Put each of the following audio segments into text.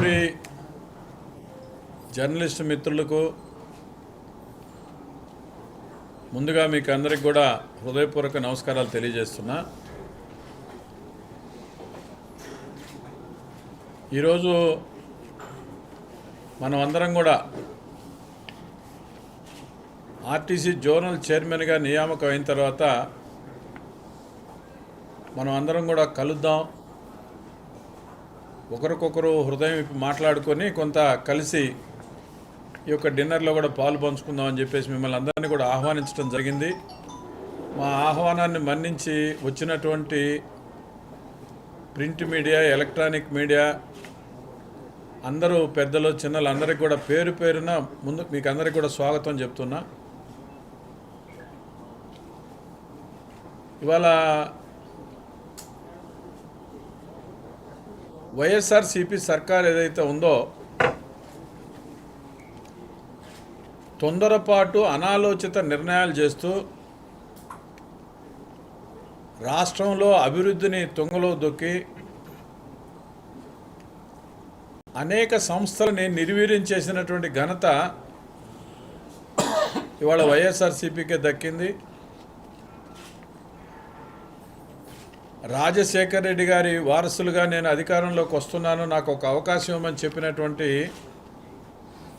Nandamuri journalist మిత్రులకు ముందుగా మీకు అందరికి కూడా హృదయపూర్వక నమస్కారాలు తెలియజేస్తున్నా. ఈరోజు మనం అందరం కూడా ఆర్టీసీ జోనల్ చైర్మన్గా నియామకం అయిన తర్వాత మనం అందరం కూడా కలుద్దాం. ఒకరికొకరు హృదయం మాట్లాడుకొని కొంత కలిసి ఈ యొక్క డిన్నర్లో కూడా పాలు పంచుకుందాం అని చెప్పేసి మిమ్మల్ని అందరినీ కూడా ఆహ్వానించడం జరిగింది. మా ఆహ్వానాన్ని మన్నించి వచ్చినటువంటి ప్రింట్ మీడియా ఎలక్ట్రానిక్ మీడియా అందరూ పెద్దలు చిన్నలు అందరికి కూడా పేరు పేరున ముందు మీకు అందరికి కూడా స్వాగతం చెప్తున్నా. ఇవాళ వైఎస్ఆర్సిపి సర్కార్ ఏదైతే ఉందో తొందరపాటు అనాలోచిత నిర్ణయాలు చేస్తూ రాష్ట్రంలో అభివృద్ధిని తుంగలో దొక్కి అనేక సంస్థలని నిర్వీర్యం చేసినటువంటి ఘనత ఇవాళ వైఎస్ఆర్సీపీకే దక్కింది. రాజశేఖర్ రెడ్డి గారి వారసులుగా నేను అధికారంలోకి వస్తున్నాను. నాకు ఒక అవకాశం ఇవ్వమని చెప్పినటువంటి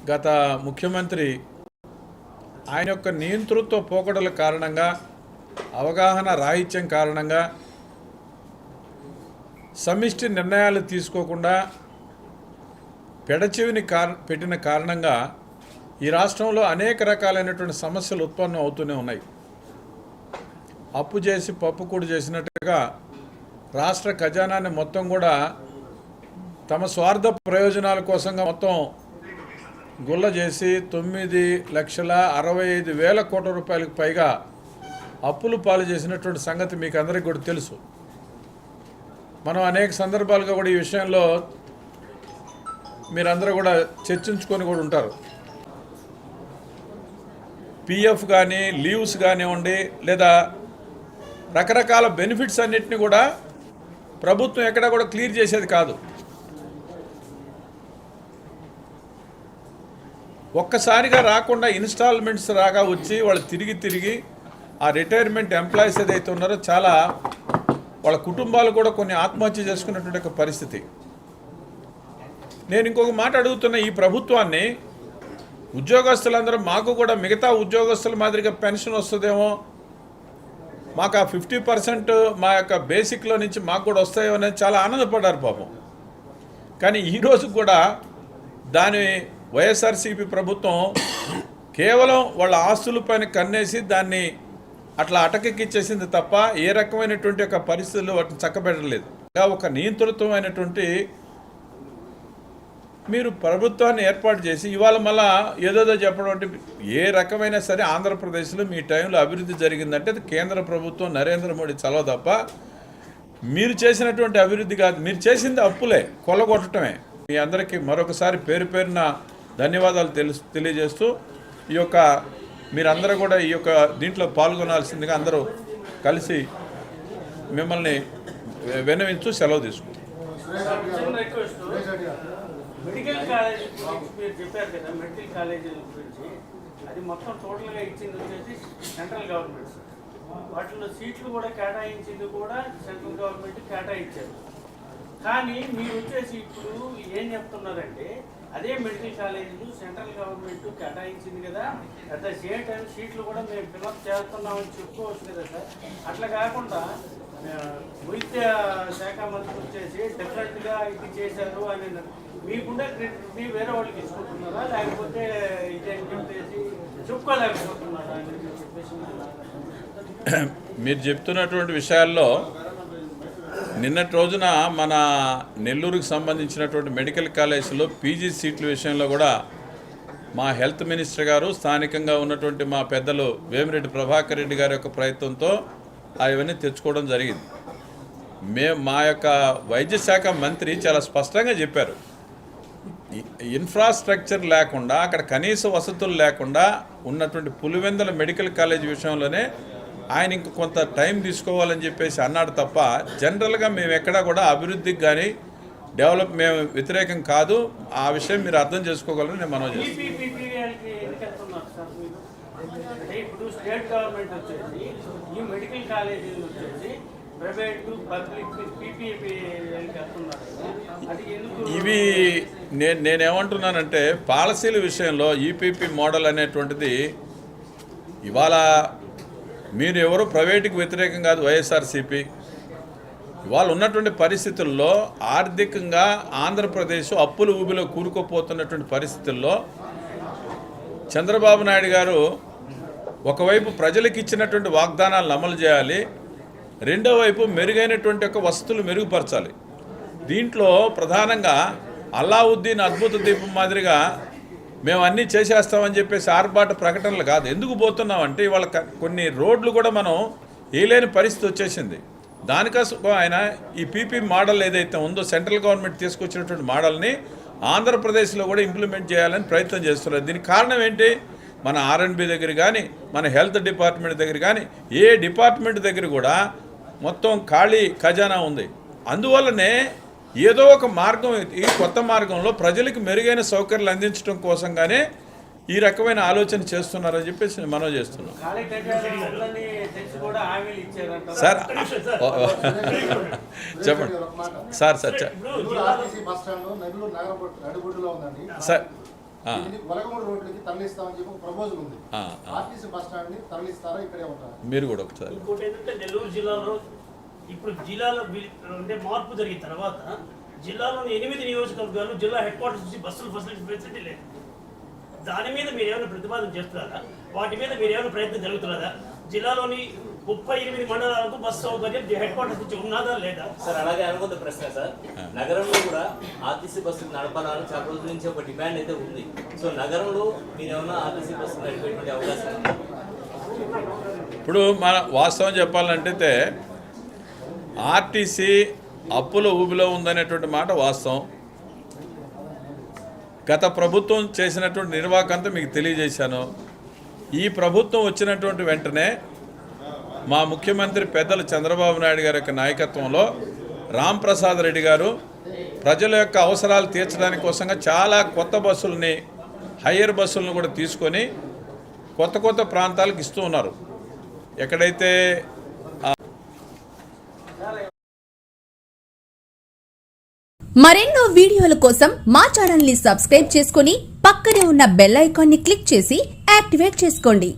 గత ముఖ్యమంత్రి ఆయన యొక్క నియంతృత్వ పోకడల కారణంగా అవగాహన రాహిత్యం కారణంగా సమిష్టి నిర్ణయాలు తీసుకోకుండా పెడచెవిని కార పెట్టిన కారణంగా ఈ రాష్ట్రంలో అనేక రకాలైనటువంటి సమస్యలు ఉత్పన్నం అవుతూనే ఉన్నాయి. అప్పు చేసి పప్పు కూడా చేసినట్టుగా రాష్ట్ర ఖజానాన్ని మొత్తం కూడా తమ స్వార్థ ప్రయోజనాల కోసంగా మొత్తం గుల్ల చేసి తొమ్మిది లక్షల అరవై ఐదు వేల కోట్ల రూపాయలకు పైగా అప్పులు పాలు చేసినటువంటి సంగతి మీకు అందరికీ కూడా తెలుసు. మనం అనేక సందర్భాలుగా కూడా ఈ విషయంలో మీరందరూ కూడా చర్చించుకొని కూడా ఉంటారు. పిఎఫ్ కానీ లీవ్స్ కానివ్వండి లేదా రకరకాల బెనిఫిట్స్ అన్నిటిని కూడా ప్రభుత్వం ఎక్కడా కూడా క్లియర్ చేసేది కాదు. ఒక్కసారిగా రాకుండా ఇన్స్టాల్మెంట్స్ రాగా వచ్చి వాళ్ళు తిరిగి తిరిగి ఆ రిటైర్మెంట్ ఎంప్లాయీస్ ఏదైతే ఉన్నారో చాలా వాళ్ళ కుటుంబాలు కూడా కొన్ని ఆత్మహత్య చేసుకున్నటువంటి పరిస్థితి. నేను ఇంకొక మాట అడుగుతున్న ఈ ప్రభుత్వాన్ని ఉద్యోగస్తులందరూ మాకు కూడా మిగతా ఉద్యోగస్తుల మాదిరిగా పెన్షన్ వస్తుందేమో మాకు ఆ ఫిఫ్టీ పర్సెంట్ మా యొక్క బేసిక్లో నుంచి మాకు కూడా వస్తాయో అనేది చాలా ఆనందపడ్డారు పాపం. కానీ ఈరోజు కూడా దాని వైఎస్ఆర్సీపీ ప్రభుత్వం కేవలం వాళ్ళ ఆస్తులపైన కన్నేసి దాన్ని అట్లా అటకెక్కిచ్చేసింది తప్ప ఏ రకమైనటువంటి ఒక పరిస్థితుల్లో వాటిని చక్కబెట్టలేదు. ఇంకా ఒక నియంతృత్వమైనటువంటి మీరు ప్రభుత్వాన్ని ఏర్పాటు చేసి ఇవాళ మళ్ళా ఏదోదో చెప్పడం అంటే ఏ రకమైన సరే ఆంధ్రప్రదేశ్లో మీ టైంలో అభివృద్ధి జరిగిందంటే అది కేంద్ర ప్రభుత్వం నరేంద్ర మోడీ చలవ తప్ప మీరు చేసినటువంటి అభివృద్ధి కాదు. మీరు చేసింది అప్పులే కొల్లగొట్టడమే మీ అందరికీ మరొకసారి పేరు పేరున ధన్యవాదాలు తెలు తెలియజేస్తూ ఈ యొక్క మీరందరూ కూడా ఈ యొక్క దీంట్లో పాల్గొనాల్సిందిగా అందరూ కలిసి మిమ్మల్ని వినవించు సెలవు తీసుకుంటాం. మెడికల్ కాలేజ్ మీరు చెప్పారు కదా మెడికల్ కాలేజీల గురించి. అది మొత్తం టోటల్గా ఇచ్చింది వచ్చేసి సెంట్రల్ గవర్నమెంట్ వాటిలో సీట్లు కూడా కేటాయించింది కూడా సెంట్రల్ గవర్నమెంట్ కేటాయించారు. కానీ మీరు వచ్చేసి ఇప్పుడు ఏం చెప్తున్నారంటే అదే మెడికల్ కాలేజీలు సెంట్రల్ గవర్నమెంట్ కేటాయించింది కదా అట్ ద సేమ్ టైం సీట్లు కూడా మేము ఫిల్అప్ చేస్తున్నామని చెప్పుకోవచ్చు కదా సార్. అట్లా కాకుండా వైద్య శాఖ మంత్రి వచ్చేసి డిఫరెంట్గా ఇది చేశారు అని మీకుండా క్రెడిట్ మీ వేరే వాళ్ళకి ఇచ్చుకుంటున్నారా? లేకపోతే ఇదేం చెప్పేసి చెప్పుకోలేకపోతున్నారా అని చెప్పేసి మీరు చెప్తున్నటువంటి విషయాల్లో నిన్నటి రోజున మన నెల్లూరుకు సంబంధించినటువంటి మెడికల్ కాలేజీలో పీజీ సీట్ల విషయంలో కూడా మా హెల్త్ మినిస్టర్ గారు స్థానికంగా ఉన్నటువంటి మా పెద్దలు వేమిరెడ్డి ప్రభాకర్ రెడ్డి గారి యొక్క ప్రయత్నంతో అవన్నీ తెచ్చుకోవడం జరిగింది. మేము మా యొక్క వైద్య శాఖ మంత్రి చాలా స్పష్టంగా చెప్పారు. ఇన్ఫ్రాస్ట్రక్చర్ లేకుండా అక్కడ కనీస వసతులు లేకుండా ఉన్నటువంటి పులివెందుల మెడికల్ కాలేజ్ విషయంలోనే ఆయన ఇంక కొంత టైం తీసుకోవాలని చెప్పేసి అన్నాడు తప్ప జనరల్గా మేము ఎక్కడా కూడా అభివృద్ధికి కానీ డెవలప్ మేము వ్యతిరేకం కాదు. ఆ విషయం మీరు అర్థం చేసుకోగలరు నేను మనం చేస్తాను ఇవి నేను నేనేమంటున్నానంటే పాలసీల విషయంలో ఈపీపీ మోడల్ అనేటువంటిది ఇవాళ మీరు ఎవరు ప్రైవేటుకి వ్యతిరేకం కాదు వైఎస్ఆర్సీపీ. ఇవాళ ఉన్నటువంటి పరిస్థితుల్లో ఆర్థికంగా ఆంధ్రప్రదేశ్ అప్పుల ఊబిలో కూరుకుపోతున్నటువంటి పరిస్థితుల్లో చంద్రబాబు నాయుడు గారు ఒకవైపు ప్రజలకు ఇచ్చినటువంటి వాగ్దానాలను అమలు చేయాలి రెండో వైపు మెరుగైనటువంటి యొక్క వసతులు మెరుగుపరచాలి. దీంట్లో ప్రధానంగా అల్లావుద్దీన్ అద్భుత దీపం మాదిరిగా మేము అన్నీ చేసేస్తామని చెప్పేసి ఆర్భాట ప్రకటనలు కాదు. ఎందుకు పోతున్నామంటే ఇవాళ కొన్ని రోడ్లు కూడా మనం వేయలేని పరిస్థితి వచ్చేసింది. దానికోసం ఆయన ఈ పీపీ మోడల్ ఏదైతే ఉందో సెంట్రల్ గవర్నమెంట్ తీసుకొచ్చినటువంటి మోడల్ని ఆంధ్రప్రదేశ్లో కూడా ఇంప్లిమెంట్ చేయాలని ప్రయత్నం చేస్తున్నారు. దీనికి కారణం ఏంటి? మన ఆర్ఎండ్బి దగ్గర కానీ మన హెల్త్ డిపార్ట్మెంట్ దగ్గర కానీ ఏ డిపార్ట్మెంట్ దగ్గర కూడా మొత్తం ఖాళీ ఖజానా ఉంది. అందువల్లనే ఏదో ఒక మార్గం ఈ కొత్త మార్గంలో ప్రజలకు మెరుగైన సౌకర్యాలు అందించడం కోసంగానే ఈ రకమైన ఆలోచన చేస్తున్నారని చెప్పేసి నేను మనవి చేస్తున్నాం సార్ చెప్పండి. సార్ సార్ సార్ మీరు కూడా ఒకసారి. ఇంకోటి ఏంటంటే నెల్లూరు జిల్లాలో ఇప్పుడు జిల్లాలో అంటే మార్పు జరిగిన తర్వాత జిల్లాలోని ఎనిమిది నియోజకవర్గాలు జిల్లా హెడ్ క్వార్టర్స్ నుంచి బస్సులు ఫెసిలిటీ ఫెసిలిటీ లేదు. దాని మీద మీరు ఏమైనా ప్రతిపాదన చేస్తున్నారా? వాటి మీద మీరు ఏమైనా ప్రయత్నం జరుగుతున్నదా జిల్లాలోని ముప్పై ఎనిమిది మండలాలకు బస్సు సౌకర్యం హెడ్ క్వార్టర్స్ నుంచి ఉన్నదా లేదా? సార్ అలాగే అనుకుంది ప్రశ్న సార్. నగరంలో కూడా ఆర్టీసీ బస్సులు నడపాలని చాలా రోజుల నుంచి ఒక డిమాండ్ అయితే ఉంది. సో నగరంలో మీరు ఏమైనా ఆర్టీసీ బస్సులు నడిపేటువంటి అవకాశం ఉందా? ఇప్పుడు మన వాస్తవం చెప్పాలంటే ఆర్టీసీ అప్పుల ఊబిలో ఉందనేటువంటి మాట వాస్తవం. గత ప్రభుత్వం చేసినటువంటి నిర్వాహకంతా మీకు తెలియజేశాను. ఈ ప్రభుత్వం వచ్చినటువంటి వెంటనే మా ముఖ్యమంత్రి పెద్దలు చంద్రబాబు నాయుడు గారి యొక్క నాయకత్వంలో రామ్ ప్రసాద్ రెడ్డి గారు ప్రజల యొక్క అవసరాలు తీర్చడానికి కోసంగా చాలా కొత్త బస్సులని హయ్యర్ బస్సులను కూడా తీసుకొని కొత్త కొత్త ప్రాంతాలకు ఇస్తూ ఉన్నారు. ఎక్కడైతే మరెన్నో వీడియోల కోసం మా ఛానల్ని సబ్స్క్రైబ్ చేసుకుని పక్కనే ఉన్న బెల్ ఐకాన్ని క్లిక్ చేసి యాక్టివేట్ చేసుకోండి.